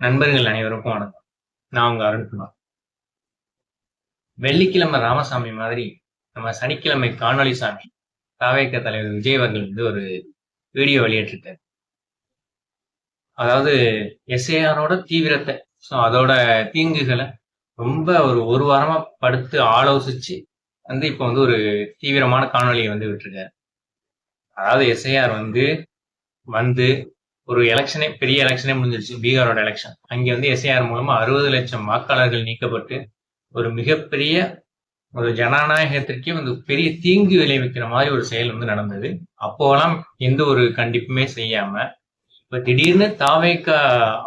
நண்பர்கள் அனைவருக்கும் வணக்கம். நான் உங்க அருண்குமார் வெள்ளிக்கிழமை ராமசாமி மாதிரி நம்ம சனிக்கிழமை காணொளி சாமி தாவேக்க தலைவர் விஜய் அவர்கள் வந்து ஒரு வீடியோ வெளியிட்டிருக்காரு. அதாவது எஸ்ஏஆரோட தீவிரத்தை ஸோ அதோட தீங்குகளை ரொம்ப ஒரு ஒரு வாரமா படுத்து ஆலோசிச்சு வந்து இப்போ வந்து ஒரு தீவிரமான காணொளியை வந்து விட்டுருக்காரு. அதாவது எஸ்ஐஆர் வந்து வந்து ஒரு எலெக்ஷனே பெரிய எலெக்ஷனே முடிஞ்சிருச்சு பீகாரோட எலெக்ஷன் அங்கே வந்து எஸ்ஐஆர் மூலமா அறுபது லட்சம் வாக்காளர்கள் நீக்கப்பட்டு ஒரு மிகப்பெரிய ஒரு ஜனநாயகத்திற்கே வந்து பெரிய தீங்கு விளைவிக்கிற மாதிரி ஒரு செயல் வந்து நடந்தது. அப்போலாம் எந்த ஒரு கண்டிப்புமே செய்யாம இப்ப திடீர்னு தாவேக்கா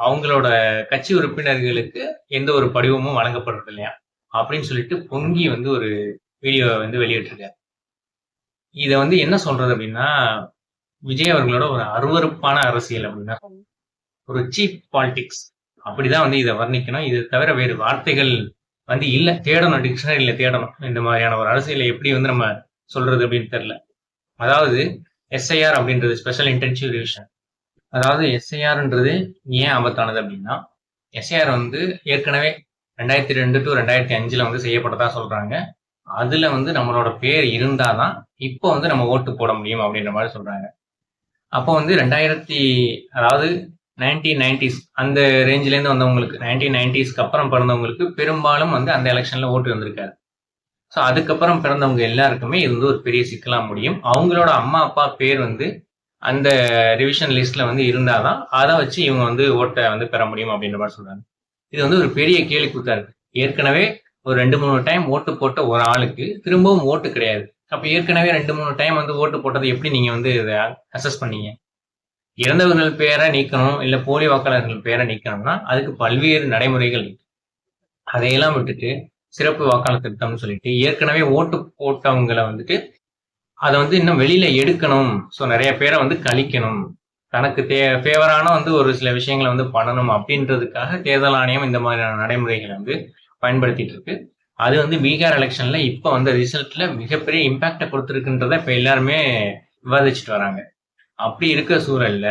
அவங்களோட கட்சி உறுப்பினர்களுக்கு எந்த ஒரு படிவமும் வழங்கப்படுறது இல்லையா? அப்படின்னு சொல்லிட்டு பொங்கி வந்து ஒரு வீடியோ வந்து வெளியிட்டிருக்காரு. இதை வந்து என்ன சொல்றது அப்படின்னா விஜய் அவர்களோட ஒரு அருவருப்பான அரசியல் அப்படின்னா ஒரு சீப் பாலிடிக்ஸ் அப்படிதான் வந்து இதை வர்ணிக்கணும். இது தவிர வேறு வார்த்தைகள் வந்து இல்ல. தேடணும் டிக்ஷனரியில தேடணும். இந்த மாதிரியான ஒரு அரசியலை எப்படி வந்து நம்ம சொல்றது அப்படின்னு தெரியல. அதாவது எஸ்ஐஆர் அப்படின்றது ஸ்பெஷல் இன்டென்சிவ் ரிவிஷன் அதாவது எஸ்ஐஆர்ன்றது ஏன் ஆபத்தானது அப்படின்னா எஸ்ஐஆர் வந்து ஏற்கனவே ரெண்டாயிரத்தி ரெண்டு டு ரெண்டாயிரத்தி அஞ்சுல வந்து செய்யப்பட்டதா சொல்றாங்க. அதுல வந்து நம்மளோட பேர் இருந்தாதான் இப்போ வந்து நம்ம ஓட்டு போட முடியும் அப்படின்ற மாதிரி சொல்றாங்க. அப்போ வந்து ரெண்டாயிரத்தி அதாவது நைன்டீன் நைன்டிஸ் அந்த ரேஞ்சிலேருந்து வந்தவங்களுக்கு நைன்டீன் நைன்டிஸ்க்கு அப்புறம் பிறந்தவங்களுக்கு பெரும்பாலும் வந்து அந்த எலெக்ஷனில் ஓட்டு வந்திருக்காரு. ஸோ அதுக்கப்புறம் பிறந்தவங்க எல்லாருக்குமே இது வந்து ஒரு பெரிய சிக்கலாக முடியும். அவங்களோட அம்மா அப்பா பேர் வந்து அந்த ரிவிஷன் லிஸ்ட்ல வந்து இருந்தால் தான் அதை வச்சு இவங்க வந்து ஓட்டை வந்து பெற முடியும் அப்படின்ற மாதிரி சொல்கிறாங்க இது வந்து ஒரு பெரிய கேலி கொடுத்தாரு. ஏற்கனவே ஒரு ரெண்டு மூணு டைம் ஓட்டு போட்ட ஒரு ஆளுக்கு திரும்பவும் ஓட்டு கிடையாது. அப்ப ஏற்கனவே ரெண்டு மூணு டைம் வந்து ஓட்டு போட்டதை எப்படி நீங்க வந்து இதை அசஸ் பண்ணீங்க? இறந்தவர்கள் பேரை நீக்கணும் இல்ல போலி வாக்காளர்கள் பேரை நீக்கணும்னா அதுக்கு பல்வேறு நடைமுறைகள் இருக்கு. அதையெல்லாம் விட்டுட்டு சிறப்பு வாக்காளர் திட்டம்னு சொல்லிட்டு ஏற்கனவே ஓட்டு போட்டவங்களை வந்துட்டு அதை வந்து இன்னும் வெளியில எடுக்கணும். ஸோ நிறைய பேரை வந்து கழிக்கணும். தனக்கு தே ஃபேவரான வந்து ஒரு சில விஷயங்களை வந்து பண்ணணும் அப்படின்றதுக்காக தேர்தல் ஆணையம் இந்த மாதிரியான நடைமுறைகளை வந்து பயன்படுத்திட்டு இருக்கு. அது வந்து பீகார் எலெக்ஷன்ல இப்போ வந்த ரிசல்ட்ல மிகப்பெரிய இம்பாக்டை கொடுத்துருக்குன்றத இப்போ எல்லாருமே விவாதிச்சுட்டு வராங்க. அப்படி இருக்க சூழல்ல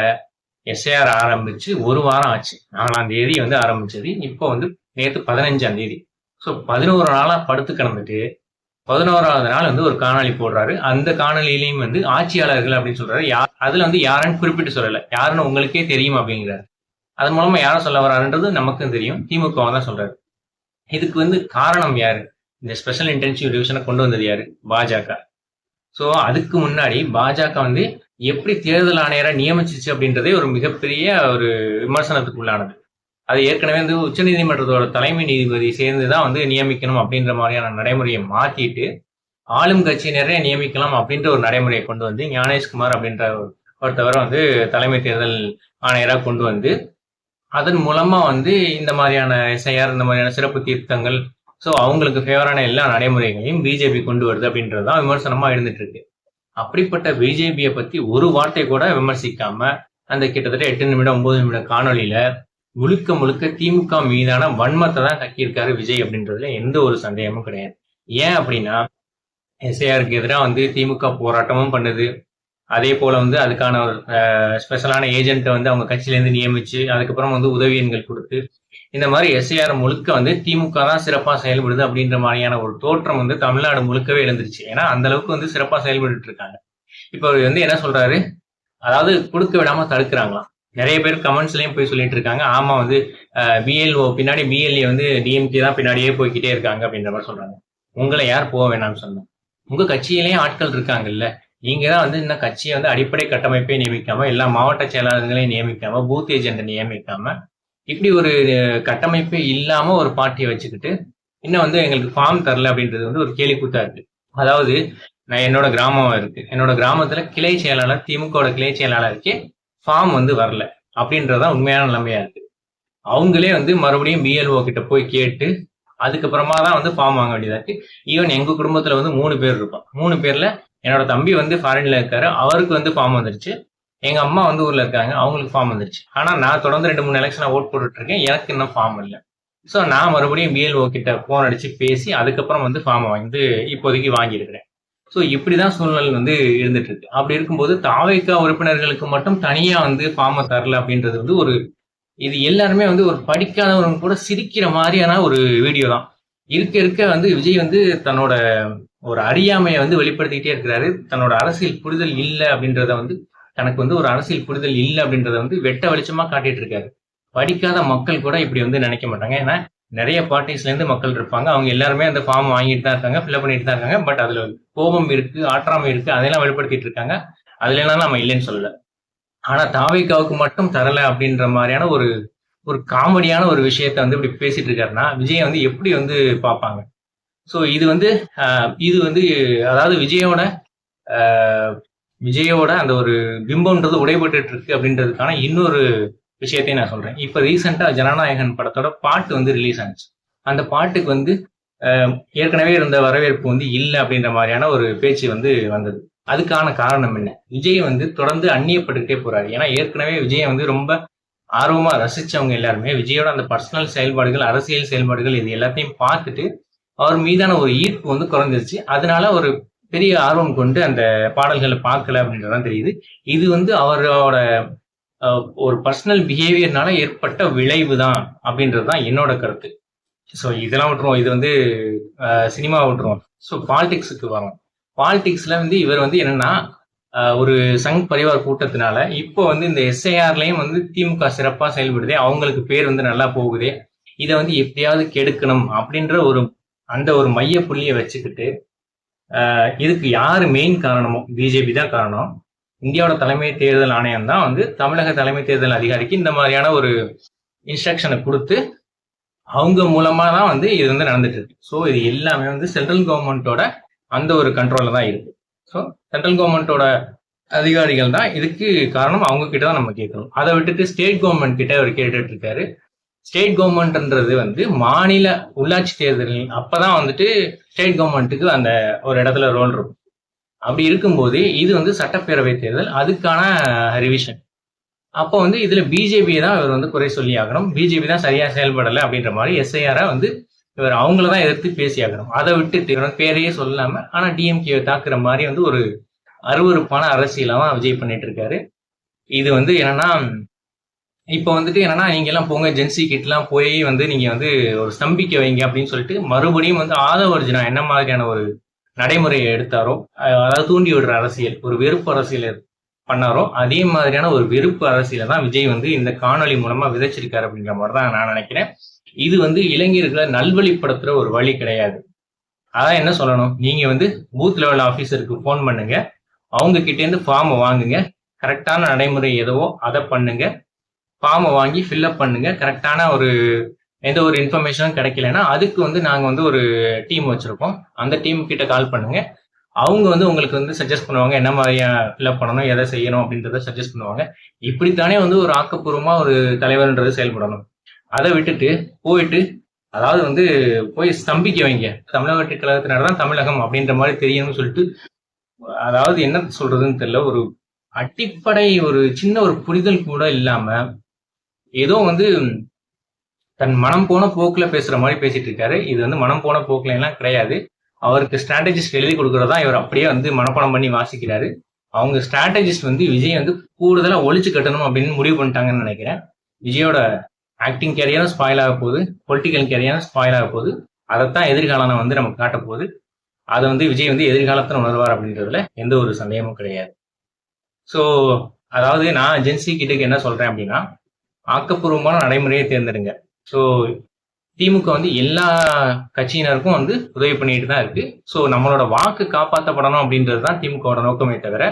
எஸ்ஏஆர் ஆரம்பிச்சு ஒரு வாரம் ஆச்சு. நாலாம் தேதி வந்து ஆரம்பிச்சது. இப்போ வந்து நேற்று பதினஞ்சாம் தேதி. ஸோ பதினோரு நாளாக படுத்து கிடந்துட்டு பதினோராவது நாள் வந்து ஒரு காணொலி போடுறாரு. அந்த காணொலியிலையும் வந்து ஆட்சியாளர்கள் அப்படின்னு சொல்றாரு. யார் அதுல வந்து யாருன்னு குறிப்பிட்டு சொல்லலை. யாருன்னு உங்களுக்கே தெரியும் அப்படிங்கிறாரு. அதன் மூலமா யாரும் சொல்ல வர்றாருன்றது நமக்கும் தெரியும். திமுக தான் சொல்றாரு. இதுக்கு வந்து காரணம் யாரு? இந்த ஸ்பெஷல் இன்டென்சிவ் டிவிஷனை கொண்டு வந்தது யாரு? பாஜக. ஸோ அதுக்கு முன்னாடி பாஜக வந்து எப்படி தேர்தல் ஆணையரை நியமிச்சிச்சு அப்படின்றதே ஒரு மிகப்பெரிய ஒரு விமர்சனத்துக்கு உள்ளானது. அது ஏற்கனவே வந்து உச்சநீதிமன்றத்தோட தலைமை நீதிபதி சேர்ந்து தான் வந்து நியமிக்கணும் அப்படின்ற மாதிரியான நடைமுறையை மாற்றிட்டு ஆளும் கட்சியினரே நியமிக்கலாம் அப்படின்ற ஒரு நடைமுறையை கொண்டு வந்து ஞானேஷ்குமார் அப்படின்ற ஒருத்தவரை வந்து தலைமை தேர்தல் ஆணையராக கொண்டு வந்து அதன் மூலமா வந்து இந்த மாதிரியான எஸ்ஐஆர் இந்த மாதிரியான சிறப்பு தீர்த்தங்கள் ஸோ அவங்களுக்கு ஃபேவரான எல்லா நடைமுறைகளையும் பிஜேபி கொண்டு வருது அப்படின்றது தான் விமர்சனமா இருந்துட்டு இருக்கு. அப்படிப்பட்ட பிஜேபியை பத்தி ஒரு வார்த்தை கூட விமர்சிக்காம அந்த கிட்டத்தட்ட எட்டு நிமிடம் ஒன்பது நிமிடம் காணொலியில முழுக்க முழுக்க திமுக மீதான வன்மத்தை தான் கக்கியிருக்காரு விஜய் அப்படின்றதுல எந்த ஒரு சந்தேகமும் கிடையாது. ஏன் அப்படின்னா எஸ்ஐஆருக்கு எதிராக வந்து திமுக போராட்டமும் பண்ணுது. அதே போல வந்து அதுக்கான ஒரு ஸ்பெஷலான ஏஜென்ட்டை வந்து அவங்க கட்சியிலேருந்து நியமிச்சு அதுக்கப்புறம் வந்து உதவி எண்கள் கொடுத்து இந்த மாதிரி எஸ்ஐஆர் முழுக்க வந்து திமுக தான் சிறப்பாக செயல்படுது அப்படின்ற மாதிரியான ஒரு தோற்றம் வந்து தமிழ்நாடு முழுக்கவே எழுந்துருச்சு. ஏன்னா அந்த அளவுக்கு வந்து சிறப்பாக செயல்பட்டு இருக்காங்க. இப்போ அவர் வந்து என்ன சொல்றாரு? அதாவது கொடுக்க விடாம தடுக்கிறாங்களாம். நிறைய பேர் கமெண்ட்ஸ்லயும் போய் சொல்லிட்டு இருக்காங்க. ஆமா வந்து பிஎல்ஓ பின்னாடி பிஎல்ஏ வந்து டிஎம்கே தான் பின்னாடியே போய்கிட்டே இருக்காங்க அப்படின்ற மாதிரி சொல்றாங்க. உங்களை யார் போக வேணாம்னு சொன்னோம். உங்க கட்சியிலேயே ஆட்கள் இருக்காங்கல்ல. இங்கே தான் வந்து இந்த கட்சியை வந்து அடிப்படை கட்டமைப்பை நியமிக்காம எல்லா மாவட்ட செயலாளர்களையும் நியமிக்காம பூத் ஏஜென்ட்டை நியமிக்காம இப்படி ஒரு கட்டமைப்பே இல்லாம ஒரு பார்ட்டியை வச்சுக்கிட்டு இன்னும் வந்து எங்களுக்கு ஃபார்ம் தரல அப்படின்றது வந்து ஒரு கேலி கூத்தா இருக்கு. அதாவது நான் என்னோட கிராமம் இருக்கு. என்னோட கிராமத்துல கிளை செயலாளர் திமுகவோட கிளை செயலாளருக்கு ஃபார்ம் வந்து வரல அப்படின்றதான் உண்மையான நிலைமையா இருக்கு. அவங்களே வந்து மறுபடியும் பிஎல்ஓ கிட்ட போய் கேட்டு அதுக்கப்புறமா தான் வந்து ஃபார்ம் வாங்க வேண்டியதா இருக்கு. ஈவன் எங்க குடும்பத்துல வந்து மூணு பேர் இருப்போம். மூணு பேர்ல என்னோட தம்பி வந்து ஃபாரின்ல இருக்காரு. அவருக்கு வந்து ஃபார்ம் வந்துருச்சு. எங்க அம்மா வந்து ஊர்ல இருக்காங்க. அவங்களுக்கு ஃபார்ம் வந்துருச்சு. ஆனா நான் தொடர்ந்து ரெண்டு மூணு எலெக்ஷன் ஓட் போட்டுட்டு இருக்கேன் எனக்கு இன்னும் ஃபார்ம் இல்லை. ஸோ நான் மறுபடியும் பிஎல்ஓ கிட்ட ஃபோன் அடிச்சு பேசி அதுக்கப்புறம் வந்து ஃபார்ம் வந்து இப்போதைக்கு வாங்கியிருக்கிறேன். ஸோ இப்படி தான் சூழ்நிலை வந்து இருந்துட்டு இருக்கு அப்படி இருக்கும்போது தாவைக்கா உறுப்பினர்களுக்கு மட்டும் தனியாக வந்து ஃபார்மை தரல அப்படின்றது வந்து ஒரு இது எல்லாருமே வந்து ஒரு படிக்காதவங்க கூட சிரிக்கிற மாதிரியான ஒரு வீடியோ தான். இருக்க இருக்க வந்து விஜய் வந்து தன்னோட ஒரு அறியாமையை வந்து வெளிப்படுத்திக்கிட்டே இருக்கிறாரு. தன்னோட அரசியல் புரிதல் இல்லை அப்படின்றத வந்து தனக்கு வந்து ஒரு அரசியல் புரிதல் இல்லை அப்படின்றத வந்து வெட்ட வெளிச்சமா காட்டிட்டு இருக்காரு. படிக்காத மக்கள் கூட இப்படி வந்து நினைக்க மாட்டாங்க. ஏன்னா நிறைய பார்ட்டிஸ்ல இருந்து மக்கள் இருப்பாங்க. அவங்க எல்லாருமே அந்த ஃபார்ம் வாங்கிட்டு தான் இருக்காங்க ஃபில்அப் பண்ணிட்டு தான் இருக்காங்க. பட் அதுல கோபம் இருக்கு ஆற்றாமை இருக்கு அதெல்லாம் வெளிப்படுத்திட்டு இருக்காங்க. அதுல எல்லாம் நம்ம இல்லைன்னு சொல்லல. ஆனா தாவைக்காவுக்கு மட்டும் தரல அப்படின்ற மாதிரியான ஒரு ஒரு காமெடியான ஒரு விஷயத்த வந்து இப்படி பேசிட்டு இருக்காருன்னா விஜய் வந்து எப்படி வந்து பார்ப்பாங்க? ஸோ இது வந்து இது வந்து அதாவது விஜயோட விஜயோட அந்த ஒரு பிம்பம்ன்றது உடைபட்டு இருக்கு அப்படின்றதுக்கான இன்னொரு விஷயத்தையும் நான் சொல்றேன். இப்போ ரீசெண்டா ஜனநாயகன் படத்தோட பாட்டு வந்து ரிலீஸ் ஆனிச்சு. அந்த பாட்டுக்கு வந்து ஏற்கனவே இருந்த வரவேற்பு வந்து இல்லை அப்படின்ற மாதிரியான ஒரு பேச்சு வந்து வந்தது. அதுக்கான காரணம் என்ன? விஜய் வந்து தொடர்ந்து அந்நியப்பட்டுக்கிட்டே போறாரு. ஏன்னா ஏற்கனவே விஜயை வந்து ரொம்ப ஆர்வமா ரசிச்சவங்க எல்லாருமே விஜயோட அந்த பர்சனல் செயல்பாடுகள் அரசியல் செயல்பாடுகள் இது எல்லாத்தையும் பார்த்துட்டு அவர் மீதான ஒரு ஈர்ப்பு வந்து குறைஞ்சிருச்சு. அதனால ஒரு பெரிய ஆர்வம் கொண்டு அந்த பாடல்களை பார்க்கல அப்படின்றதான் தெரியுது. இது வந்து அவரோட ஒரு பர்சனல் பிஹேவியர்னால ஏற்பட்ட விளைவு தான் அப்படின்றது தான் என்னோட கருத்து. ஸோ இதெல்லாம் விட்டுருவோம். இது வந்து சினிமா விட்டுருவோம். ஸோ பாலிடிக்ஸுக்கு வரோம் பாலிடிக்ஸ்ல வந்து இவர் வந்து என்னன்னா ஒரு சங் பரிவார் கூட்டத்தினால இப்போ வந்து இந்த எஸ்ஐஆர்லையும் வந்து திமுக சிறப்பாக செயல்படுதே அவங்களுக்கு பேர் வந்து நல்லா போகுதே இதை வந்து எப்படியாவது கெடுக்கணும் அப்படின்ற ஒரு அந்த ஒரு மைய புள்ளியை வச்சுக்கிட்டு இதுக்கு யார் மெயின் காரணமோ பிஜேபி தான் காரணம். இந்தியாவோட தலைமை தேர்தல் ஆணையம் தான் வந்து தமிழக தலைமை தேர்தல் அதிகாரிக்கு இந்த மாதிரியான ஒரு இன்ஸ்ட்ரக்ஷனை கொடுத்து அவங்க மூலமா தான் வந்து இது வந்து நடந்துட்டு இருக்கு. ஸோ இது எல்லாமே வந்து சென்ட்ரல் கவர்மெண்ட்டோட அந்த ஒரு கண்ட்ரோல தான் இருக்கு. ஸோ சென்ட்ரல் கவர்மெண்ட்டோட அதிகாரிகள் தான் இதுக்கு காரணம். அவங்க கிட்ட தான் நம்ம கேட்கணும். அதை விட்டுட்டு ஸ்டேட் கவர்மெண்ட் கிட்ட அவர் கேட்டுட்டு இருக்காரு. ஸ்டேட் கவர்மெண்ட்ன்றது வந்து மாநில உள்ளாட்சி தேர்தல் அப்பதான் வந்துட்டு ஸ்டேட் கவர்மெண்ட்டுக்கு அந்த ஒரு இடத்துல ரோல் இருக்கும். அப்படி இருக்கும்போது இது வந்து சட்டப்பேரவை தேர்தல் அதுக்கான ரிவிஷன் அப்போ வந்து இதுல பிஜேபி தான் இவர் வந்து குறை சொல்லி ஆகணும். பிஜேபி தான் சரியா செயல்படலை அப்படின்ற மாதிரி எஸ்ஐஆரை வந்து இவர் அவங்கள தான் எதிர்த்து பேசி ஆகணும். அதை விட்டு இவர் பேரையே சொல்லாம ஆனா டிஎம்கே தாக்குற மாதிரி வந்து ஒரு அருவருப்பான அரசியலாக விஜய் பண்ணிட்டு இருக்காரு. இது வந்து என்னன்னா இப்போ வந்துட்டு என்னன்னா நீங்க எல்லாம் போங்க ஜென்சி கிட்லாம் போய் வந்து நீங்க வந்து ஒரு ஸ்தம்பிக்க வைங்க அப்படின்னு சொல்லிட்டு மறுபடியும் வந்து ஆதவர்ஜுனா என்ன மாதிரியான ஒரு நடைமுறையை எடுத்தாரோ அதாவது தூண்டி விடுற அரசியல் ஒரு வெறுப்பு அரசியல் பண்ணாரோ அதே மாதிரியான ஒரு வெறுப்பு அரசியலை தான் விஜய் வந்து இந்த காணொளி மூலமா விதைச்சிருக்காரு அப்படிங்கிற மாதிரி தான் நான் நினைக்கிறேன். இது வந்து இளைஞர்களை நல்வழிப்படுத்துற ஒரு வழி கிடையாது. அதான் என்ன சொல்லணும்? நீங்க வந்து பூத் லெவல் ஆஃபீஸருக்கு ஃபோன் பண்ணுங்க. அவங்க கிட்டேருந்து ஃபார்மை வாங்குங்க. கரெக்டான நடைமுறை எதுவோ அதை பண்ணுங்க. ஃபார்மை வாங்கி ஃபில்அப் பண்ணுங்க. கரெக்டான ஒரு எந்த ஒரு இன்ஃபர்மேஷனும் கிடைக்கலன்னா அதுக்கு வந்து நாங்கள் வந்து ஒரு டீம் வச்சுருக்கோம். அந்த டீம் கிட்ட கால் பண்ணுங்க. அவங்க வந்து உங்களுக்கு வந்து சஜஸ்ட் பண்ணுவாங்க என்ன மாதிரியா ஃபில்அப் பண்ணணும் எதை செய்யணும் அப்படின்றத சஜஸ்ட் பண்ணுவாங்க. இப்படித்தானே வந்து ஒரு ஆக்கப்பூர்வமாக ஒரு தலைவர்ன்றது செயல்படணும். அதை விட்டுட்டு போயிட்டு அதாவது வந்து போய் ஸ்தம்பிக்க வைங்க. தமிழக வெற்றி கழகத்தினர் தான் தமிழகம் அப்படின்ற மாதிரி தெரியணும்னு சொல்லிட்டு அதாவது என்ன சொல்றதுன்னு தெரியல ஒரு அடிப்படை ஒரு சின்ன ஒரு புரிதல் கூட இல்லாம ஏதோ வந்து தன் மனம் போன போக்குல பேசுற மாதிரி பேசிட்டு இருக்காரு. இது வந்து மனம் போன போக்குல எல்லாம் கிடையாது. அவருக்கு ஸ்ட்ராட்டஜிஸ்ட் எழுதி கொடுக்கறதா இவர் அப்படியே வந்து மனப்பாடம் பண்ணி வாசிக்கிறாரு. அவங்க ஸ்ட்ராட்டஜிஸ்ட் வந்து விஜய் வந்து கூடுதலா ஒழிச்சு கட்டணும் அப்படின்னு முடிவு பண்ணிட்டாங்கன்னு நினைக்கிறேன். விஜயோட ஆக்டிங் கேரியரும் ஸ்பாயில் ஆக போகுது. பொலிட்டிக்கல் கேரியரும் ஸ்பாயில் ஆக போகுது. அதைத்தான் எதிர்காலம் வந்து நமக்கு காட்ட போகுது. அதை வந்து விஜய் வந்து எதிர்காலத்தில் உணர்வார் அப்படின்றதுல எந்த ஒரு சந்தேகமும் கிடையாது. ஸோ அதாவது நான் ஜென்சி கிட்டக்கு என்ன சொல்றேன் அப்படின்னா ஆக்கப்பூர்வமான நடைமுறையை தேர்ந்தெடுங்க. ஸோ திமுக வந்து எல்லா கட்சியினருக்கும் வந்து உதவி பண்ணிட்டு தான் இருக்கு. ஸோ நம்மளோட வாக்கு காப்பாற்றப்படணும் அப்படின்றது தான் திமுகவோட நோக்கமே தவிர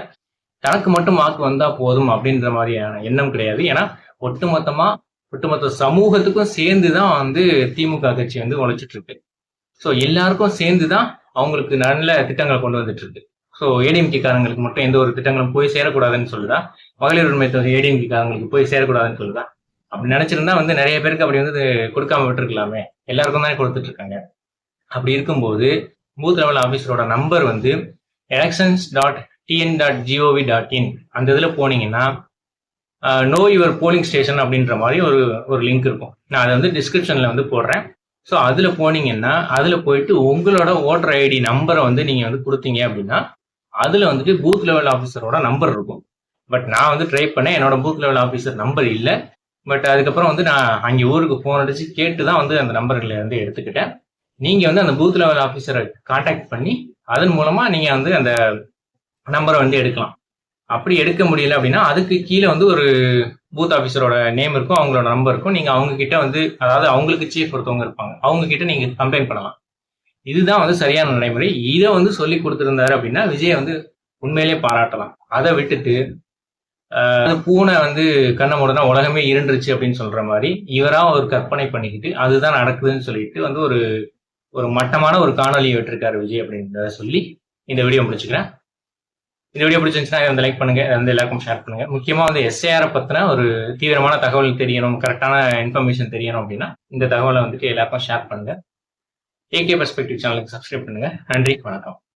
தனக்கு மட்டும் வாக்கு வந்தா போதும் அப்படின்ற மாதிரியான எண்ணம் கிடையாது. ஏன்னா ஒட்டுமொத்தமா ஒட்டுமொத்த சமூகத்துக்கும் சேர்ந்து தான் வந்து திமுக கட்சி வந்து உழைச்சிட்டு இருக்கு. ஸோ எல்லாருக்கும் சேர்ந்து தான் அவங்களுக்கு நல்ல திட்டங்களை கொண்டு வந்துட்டு இருக்கு. ஸோ ஏடிஎம்கே காரங்களுக்கு மட்டும் எந்த ஒரு திட்டங்களும் போய் சேரக்கூடாதுன்னு சொல்லுதா? மகளிர் உரிமை தொகை ஏடிஎம்கே காரங்களுக்கு போய் சேரக்கூடாதுன்னு சொல்லுதா? அப்படி நினைச்சிருந்தா வந்து நிறைய பேருக்கு அப்படி வந்து கொடுக்காம விட்டுருக்கலாமே. எல்லாருக்கும் தானே கொடுத்துட்டு இருக்காங்க அப்படி இருக்கும்போது பூத் லெவல் ஆஃபீஸரோட நம்பர் வந்து elections dot TN dot GOV dot in அந்த இதில் போனீங்கன்னா நோ யுவர் போலிங் ஸ்டேஷன் அப்படின்ற மாதிரி ஒரு ஒரு லிங்க் இருக்கும். நான் அதை வந்து டிஸ்கிரிப்ஷனில் வந்து போடுறேன். ஸோ அதில் போனீங்கன்னா அதில் போயிட்டு உங்களோட ஓட்டர் ஐடி நம்பரை வந்து நீங்கள் வந்து கொடுத்தீங்க அப்படின்னா அதில் வந்துட்டு பூத் லெவல் ஆஃபீஸரோட நம்பர் இருக்கும். பட் நான் வந்து ட்ரை பண்ணேன். என்னோட பூத் லெவல் ஆஃபீஸர் நம்பர் இல்லை. பட் அதுக்கப்புறம் வந்து நான் அங்கே ஊருக்கு ஃபோன் அடிச்சு கேட்டு தான் வந்து அந்த நம்பர்களை வந்து எடுத்துக்கிட்டேன். நீங்கள் வந்து அந்த பூத் லெவல் ஆஃபீஸரை காண்டாக்ட் பண்ணி அதன் மூலமாக நீங்கள் வந்து அந்த நம்பரை வந்து எடுக்கலாம். அப்படி எடுக்க முடியல அப்படின்னா அதுக்கு கீழே வந்து ஒரு பூத் ஆஃபீஸரோட நேம் இருக்கும் அவங்களோட நம்பர் இருக்கும். நீங்கள் அவங்க கிட்ட வந்து அதாவது அவங்களுக்கு சீஃப் ஒருத்தவங்க இருப்பாங்க அவங்க கிட்ட நீங்கள் கம்ப்ளைண்ட் பண்ணலாம். இதுதான் வந்து சரியான நடைமுறை. இதை வந்து சொல்லி கொடுத்துருந்தாரு அப்படின்னா விஜய் வந்து உண்மையிலேயே பாராட்டலாம். அதை விட்டுட்டு பூனை வந்து கண்ணை மூடனா உலகமே இருண்டுருச்சு அப்படின்னு சொல்ற மாதிரி இவரா ஒரு கற்பனை பண்ணிக்கிட்டு அதுதான் நடக்குதுன்னு சொல்லிட்டு வந்து ஒரு ஒரு மட்டமான ஒரு காணொலியை விட்டுருக்காரு விஜய் அப்படின்றத சொல்லி இந்த வீடியோ முடிச்சுக்கிறேன். இந்த வீடியோ பிடிச்சிருந்துச்சுன்னா இதை வந்து லைக் பண்ணுங்க வந்து எல்லாருக்கும் ஷேர் பண்ணுங்க. முக்கியமா வந்து எஸ்ஏஆரை பத்தின ஒரு தீவிரமான தகவல் தெரியணும் கரெக்டான இன்ஃபர்மேஷன் தெரியணும் அப்படின்னா இந்த தகவலை வந்துட்டு எல்லாருக்கும் ஷேர் பண்ணுங்க. ஏகே பெர்ஸ்பெக்டிவ் சேனலுக்கு சப்ஸ்கிரைப் பண்ணுங்க. நன்றி வணக்கம்.